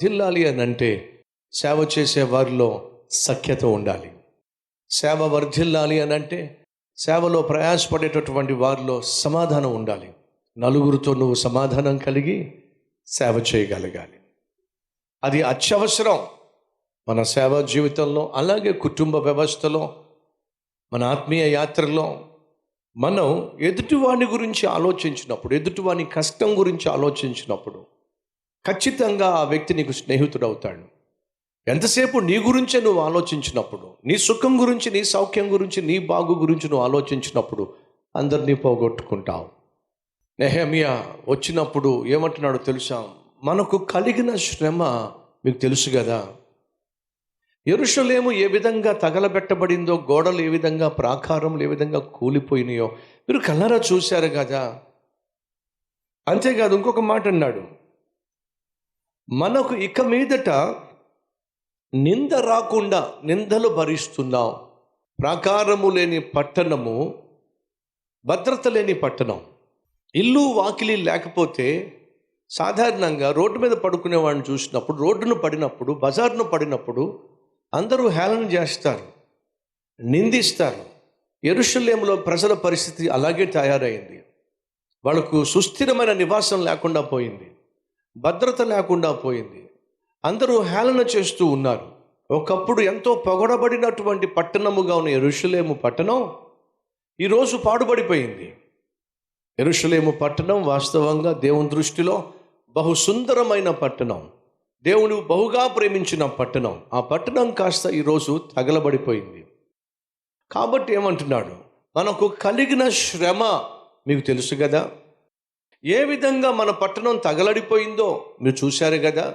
వర్ధిల్లాలి అని అంటే సేవ చేసే వారిలో సఖ్యత ఉండాలి. సేవ వర్ధిల్లాలి అని అంటే సేవలో ప్రయాసపడేటటువంటి వారిలో సమాధానం ఉండాలి. నలుగురితో నువ్వు సమాధానం కలిగి సేవ చేయగలగాలి. అది అత్యవసరం. మన సేవా జీవితంలో అలాగే కుటుంబ వ్యవస్థలో మన ఆత్మీయ యాత్రలో మనం ఎదుటివాని గురించి ఆలోచించినప్పుడు ఎదుటివాని కష్టం గురించి ఆలోచించినప్పుడు ఖచ్చితంగా ఆ వ్యక్తి నీకు స్నేహితుడవుతాడు. ఎంతసేపు నీ గురించే నువ్వు ఆలోచించినప్పుడు నీ సుఖం గురించి నీ సౌఖ్యం గురించి నీ బాగు గురించి నువ్వు ఆలోచించినప్పుడు అందరినీ పోగొట్టుకుంటావు. నెహమియా వచ్చినప్పుడు ఏమంటున్నాడో తెలుసా? మనకు కలిగిన శ్రమ మీకు తెలుసు కదా. ఎరుషలేము ఏ విధంగా తగలబెట్టబడిందో గోడలు ఏ విధంగా ప్రాకారములు ఏ విధంగా కూలిపోయినాయో మీరు కలరా చూశారు కదా. అంతేకాదు ఇంకొక మాట అన్నాడు. మనకు ఇక మీదట నింద రాకుండా నిందలు భరిస్తున్నాం. ప్రాకారము లేని పట్టణము భద్రత లేని పట్టణం. ఇల్లు వాకిలి లేకపోతే సాధారణంగా రోడ్డు మీద పడుకునే వాడిని చూసినప్పుడు రోడ్డును పడినప్పుడు బజార్ను పడినప్పుడు అందరూ హేళన చేస్తారు నిందిస్తారు. ఎరుషలేములో ప్రజల పరిస్థితి అలాగే తయారైంది. వాళ్ళకు సుస్థిరమైన నివాసం లేకుండా పోయింది. భద్రత లేకుండా పోయింది. అందరూ హేళన చేస్తూ ఉన్నారు. ఒకప్పుడు ఎంతో పొగడబడినటువంటి పట్టణముగా ఉన్న ఎరుషులేము పట్టణం ఈరోజు పాడుబడిపోయింది. ఎరుషులేము పట్టణం వాస్తవంగా దేవుని దృష్టిలో బహు సుందరమైన పట్టణం. దేవుడు బహుగా ప్రేమించిన పట్టణం. ఆ పట్టణం కాస్త ఈరోజు తగలబడిపోయింది. కాబట్టి ఏమంటున్నాడు? మనకు కలిగిన శ్రమ మీకు తెలుసు కదా? ఏ విధంగా మన పట్టణం తగలడిపోయిందో మీరు చూశారు కదా?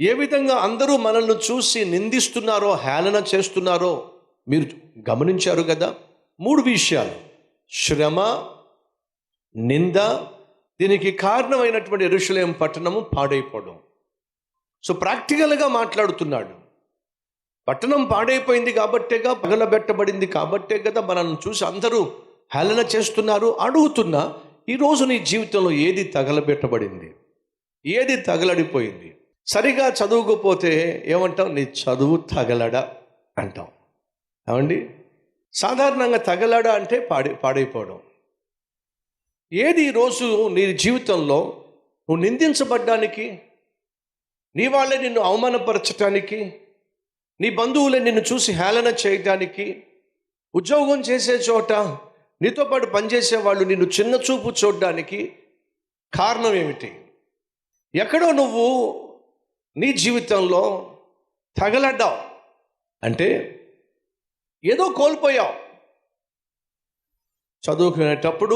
ఏ విధంగా అందరూ మనల్ని చూసి నిందిస్తున్నారో హేళన చేస్తున్నారో మీరు గమనించారు కదా? మూడు విషయాలు. శ్రమ నింద దీనికి కారణమైనటువంటి ఎరుషలేం పట్టణము పాడైపోవడం. సో ప్రాక్టికల్గా మాట్లాడుతున్నాడు. పట్టణం పాడైపోయింది కాబట్టేగా పగలబెట్టబడింది కాబట్టే కదా మనల్ని చూసి అందరూ హేళన చేస్తున్నారు. అడుగుతున్నా ఈరోజు నీ జీవితంలో ఏది తగలబెట్టబడింది? ఏది తగలడిపోయింది? సరిగా చదువుకోపోతే ఏమంటాం నీ చదువు తగలడ అంటాం ఏమండి? సాధారణంగా తగలడ అంటే పాడి పాడైపోవడం. ఏది ఈరోజు నీ జీవితంలో నువ్వు నిందించబడ్డానికి నీ వాళ్ళే నిన్ను అవమానపరచటానికి నీ బంధువులే నిన్ను చూసి హేళన చేయడానికి ఉద్యోగం చేసే చోట నీతో పాటు పనిచేసే వాళ్ళు నిన్ను చిన్న చూపు చూడడానికి కారణం ఏమిటి? ఎక్కడో నువ్వు నీ జీవితంలో తగలడ్డావు. అంటే ఏదో కోల్పోయావు. చదువుకునేటప్పుడు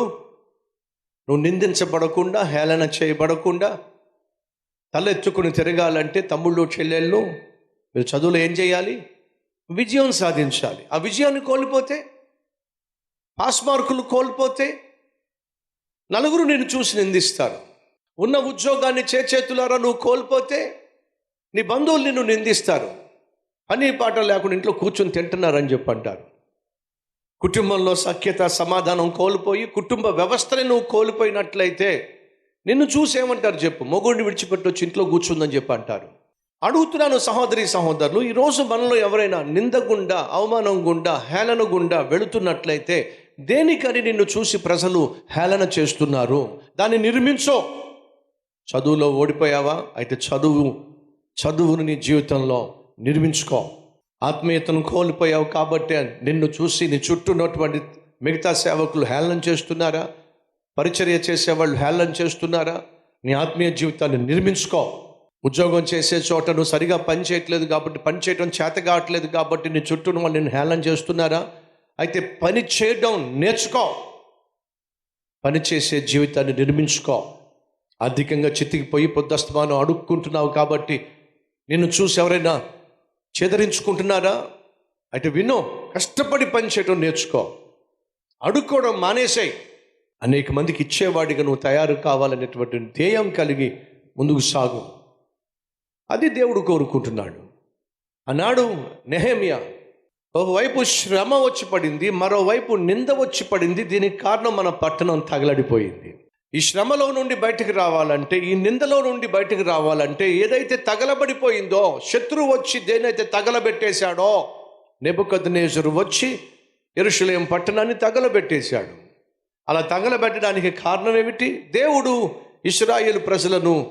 నువ్వు నిందించబడకుండా హేళన చేయబడకుండా తలెత్తుకుని తిరగాలంటే తమ్ముళ్ళు చెల్లెళ్ళు మీరు చదువులో ఏం చేయాలి? విజయం సాధించాలి. ఆ విజయాన్ని కోల్పోతే పాస్ మార్కులు కోల్పోతే నలుగురు నిన్ను చూసి నిందిస్తారు. ఉన్న ఉద్యోగాన్ని చేచేతులారా నువ్వు కోల్పోతే నీ బంధువులు నిన్ను నిందిస్తారు. పని పాట లేకుండా ఇంట్లో కూర్చొని తింటున్నారని చెప్పి అంటారు కుటుంబంలో సఖ్యత సమాధానం కోల్పోయి కుటుంబ వ్యవస్థని నువ్వు కోల్పోయినట్లయితే నిన్ను చూసేమంటారు చెప్పు? మొగుడిని విడిచిపెట్టొచ్చి ఇంట్లో కూర్చుందని చెప్పి అంటారు అడుగుతున్నాను సహోదరి సహోదరులు ఈరోజు మనలో ఎవరైనా నింద గుండా అవమానం గుండా హేళన గుండా వెళుతున్నట్లయితే దేనికని నిన్ను చూసి ప్రజలు హేళన చేస్తున్నారు? దాన్ని నిర్మించో. చదువులో ఓడిపోయావా? అయితే చదువు చదువును నీ జీవితంలో నిర్మించుకో. ఆత్మీయతను కోల్పోయావు కాబట్టి నిన్ను చూసి నీ చుట్టూ ఉన్నటువంటి మిగతా సేవకులు హేళన చేస్తున్నారా? పరిచర్య చేసేవాళ్ళు హేళన చేస్తున్నారా? నీ ఆత్మీయ జీవితాన్ని నిర్మించుకో. ఉద్యోగం చేసే చోట నువ్వు సరిగా పని చేయట్లేదు కాబట్టి పని చేయడం చేత కావట్లేదు కాబట్టి నీ చుట్టూ వాళ్ళు నేను హేళన చేస్తున్నారా? అయితే పని చేయడం నేర్చుకో. పని చేసే జీవితాన్ని నిర్మించుకో. అధికంగా చితికిపోయి పొద్దస్తమానం అడుక్కుంటున్నావు కాబట్టి నిన్ను చూసి ఎవరైనా చెదరించుకుంటున్నారా? అయితే విను కష్టపడి పని చేయడం నేర్చుకో. అడుక్కోవడం మానేసాయి. అనేక మందికి ఇచ్చేవాడిగా నువ్వు తయారు కావాలనేటువంటి ధ్యేయం కలిగి ముందుకు సాగు. అది దేవుడు కోరుకుంటున్నాడు. అన్నాడు నెహేమియా ఒకవైపు శ్రమ వచ్చి పడింది మరోవైపు నింద వచ్చి పడింది దీనికి కారణం మన పట్టణం తగలడిపోయింది. ఈ శ్రమలో నుండి బయటకు రావాలంటే ఈ నిందలో నుండి బయటకు రావాలంటే ఏదైతే తగలబడిపోయిందో శత్రువు వచ్చి దేనైతే తగలబెట్టేశాడో నెబుకద్నేజరు వచ్చి ఎరుషులేం పట్టణాన్ని తగలబెట్టేశాడు. అలా తగలబెట్టడానికి కారణం ఏమిటి? దేవుడు ఇస్రాయేల్ ప్రజలను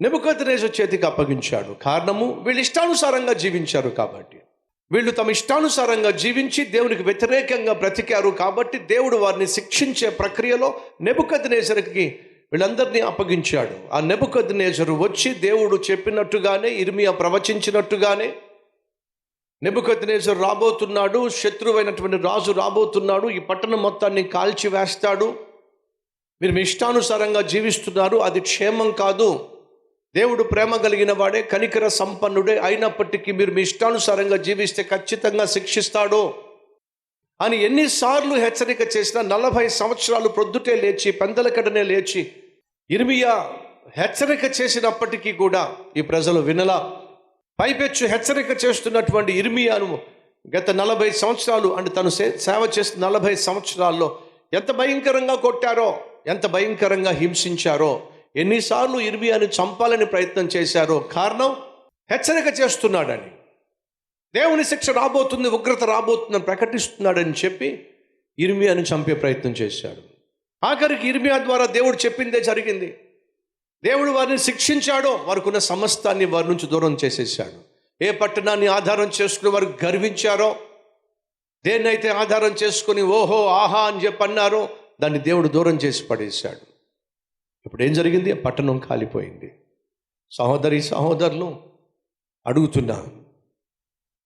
నెబుకద్నేజర్ చేతికి అప్పగించాడు. కారణము వీళ్ళు ఇష్టానుసారంగా జీవించారు కాబట్టి. వీళ్ళు తమ ఇష్టానుసారంగా జీవించి దేవునికి వ్యతిరేకంగా బ్రతికారు కాబట్టి దేవుడు వారిని శిక్షించే ప్రక్రియలో నెబుకద్నేజర్కి వీళ్ళందరినీ అప్పగించాడు. ఆ నెబుకద్నేజరు వచ్చి దేవుడు చెప్పినట్టుగానే ఇర్మియా ప్రవచించినట్టుగానే నెబుకద్నేజర్ రాబోతున్నాడు శత్రువైనటువంటి రాజు రాబోతున్నాడు ఈ పట్టణం మొత్తాన్ని కాల్చి వేస్తాడు మీరు మీ ఇష్టానుసారంగా జీవిస్తున్నారు అది క్షేమం కాదు. దేవుడు ప్రేమ కలిగిన వాడే కనికర సంపన్నుడే అయినప్పటికీ మీరు మీ ఇష్టానుసారంగా జీవిస్తే ఖచ్చితంగా శిక్షిస్తాడు అని ఎన్నిసార్లు హెచ్చరిక చేసినా నలభై సంవత్సరాలు ప్రొద్దుటే లేచి పెందలకడనే లేచి ఇర్మియా హెచ్చరిక చేసినప్పటికీ కూడా ఈ ప్రజలు వినలా. పైపెచ్చు హెచ్చరిక చేస్తున్నటువంటి ఇర్మియాను గత నలభై సంవత్సరాలు అంటే తను సేవ చేస్తున్న నలభై సంవత్సరాల్లో ఎంత భయంకరంగా కొట్టారో ఎంత భయంకరంగా హింసించారో ఎన్నిసార్లు ఇర్మియాను చంపాలని ప్రయత్నం చేశారో కారణం హెచ్చరిక చేస్తున్నాడని దేవుని శిక్ష రాబోతుంది ఉగ్రత రాబోతుందని ప్రకటిస్తున్నాడని చెప్పి ఇర్మియాను చంపే ప్రయత్నం చేశాడు. ఆఖరికి ఇర్మియా ద్వారా దేవుడు చెప్పిందే జరిగింది. దేవుడు వారిని శిక్షించాడో వారికున్న సమస్తాన్ని వారి నుంచి దూరం చేసేసాడు ఏ పట్టణాన్ని ఆధారం చేసుకుని వారు గర్వించారో దేన్నైతే ఆధారం చేసుకుని ఓహో ఆహా అని చెప్పి అన్నారో దాన్ని దేవుడు దూరం చేసి పడేశాడు. ఇప్పుడు ఏం జరిగింది? పట్టణం కాలిపోయింది. సహోదరి సహోదరులు అడుగుతున్నా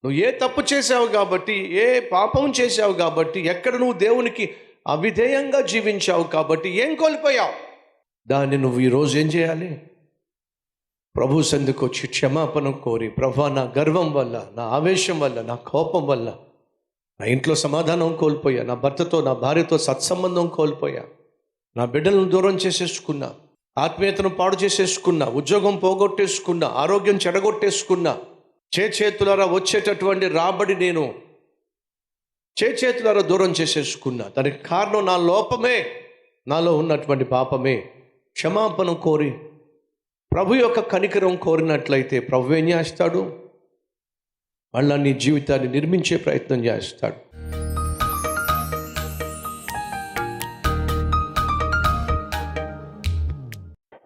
నువ్వు ఏ తప్పు చేసావు కాబట్టి ఏ పాపం చేసావు కాబట్టి ఎక్కడ నువ్వు దేవునికి అవిధేయంగా జీవించావు కాబట్టి ఏం కోల్పోయావు? దాన్ని నువ్వు ఈరోజు ఏం చేయాలి? ప్రభు సందుకు వచ్చి క్షమాపణ కోరి ప్రభా నా గర్వం వల్ల నా ఆవేశం వల్ల నా కోపం వల్ల నా ఇంట్లో సమాధానం కోల్పోయా నా భర్తతో నా భార్యతో సత్సంబంధం కోల్పోయా. నా బిడ్డలను దూరం చేసేసుకున్నా ఆత్మీయతను పాడు చేసేసుకున్నా ఉద్యోగం పోగొట్టేసుకున్నా ఆరోగ్యం చెడగొట్టేసుకున్నా చేతులారా వచ్చేటటువంటి రాబడి నేను చే చేతులారా దూరం చేసేసుకున్నా. దానికి కారణం నా లోపమే నాలో ఉన్నటువంటి పాపమే. క్షమాపణ కోరి ప్రభు యొక్క కనికరం కోరినట్లయితే ప్రభు ఏం చేస్తాడు? మళ్ళా నీ జీవితాన్ని నిర్మించే ప్రయత్నం చేస్తాడు.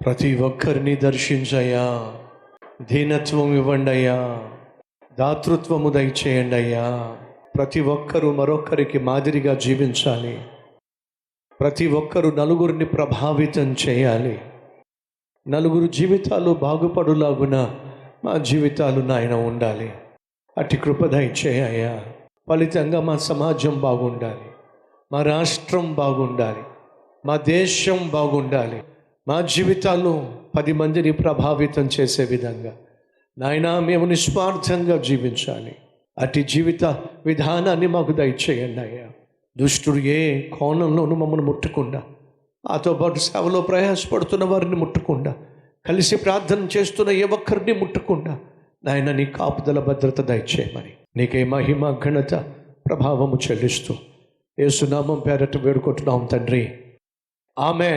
ప్రతి ఒక్కరిని దర్శించయ్యా. దీనత్వం ఇవ్వండి అయ్యా దాతృత్వము దయచేయండి అయ్యా ప్రతి ఒక్కరూ మరొకరికి మాదిరిగా జీవించాలి. ప్రతి ఒక్కరూ నలుగురిని ప్రభావితం చేయాలి. నలుగురు జీవితాలు బాగుపడులాగున మా జీవితాలు నాయన ఉండాలి. అటు కృప దయచేయ్యా. ఫలితంగా మా సమాజం బాగుండాలి. మా రాష్ట్రం బాగుండాలి. మా దేశం బాగుండాలి. మా జీవితాల్లో పది మందిని ప్రభావితం చేసే విధంగా. నాయనా మేము నిస్వార్థంగా జీవించాలి. అటు జీవిత విధానాన్ని మాకు దయచేయండి అయ్యా. దుష్టుడు ఏ కోణంలోనూ మమ్మల్ని ముట్టకుండా మాతో పాటు సేవలో ప్రయాసపడుతున్న వారిని ముట్టకుండా కలిసి ప్రార్థన చేస్తున్న ఏ ఒక్కరిని ముట్టకుండా నాయన నీ కాపుదల భద్రత దయచేయమని. నీకే మహిమ ఘనత ప్రభావము చెల్లిస్తూ ఏసునామం పేరట వేడుకుంటున్నాం తండ్రి. ఆమె